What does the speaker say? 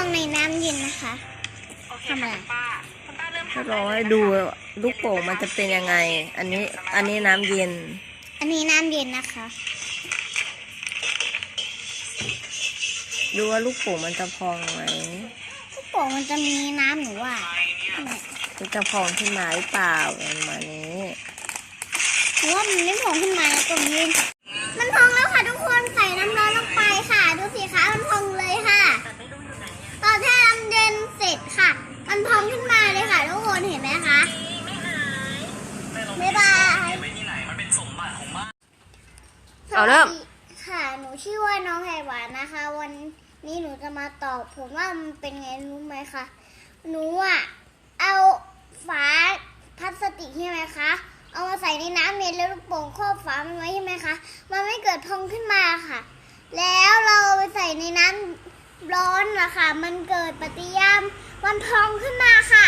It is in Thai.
องในน้ำเย็นนะคะโอเคทำไมค่ะคุณป้าคุณป้าเริ่มให้ทำลองให้ดูลูกโป่งมันจะเป็นยังไง อันนี้อันนี้น้ำเย็น อันนี้น้ำเย็นนะคะ ดูว่าลูกโป่งมันจะพองไหมลูกโป่งมันจะมีน้ำหนูว่ามันจะพองขึ้นมาหรือเปล่าประมาณนี้หนูว่ามันไม่พองขึ้นมาแล้วตรงนี้มันพองแล้วค่ะทุกคนใส่น้ำร้อนลงไปค่ะ ดูสิคะมันพองเลยค่ะ ตอนแช่น้ำเย็นเสร็จค่ะ มันพองขึ้นมาเลยค่ะ ทุกคนเห็นไหมคะ บ๊ายบายเอาเริ่ม สวัสดีค่ะ หนูชื่อว่าน้องไข่หวานนะคะ วันนี้หนูจะมาตอบผมว่ามันเป็นไงรู้ไหมคะ หนูอะเอาฝาพลาสติกใช่ไหมคะ เอามาใส่ในน้ำเย็นแล้วลูกโป่งครอบฝามันไว้ใช่ไหมคะ มันไม่เกิดพองขึ้นมาค่ะ แล้วเราไปใส่ในน้ำร้อนนะคะมันเกิดปฏิกิริยามันพองขึ้นมาค่ะ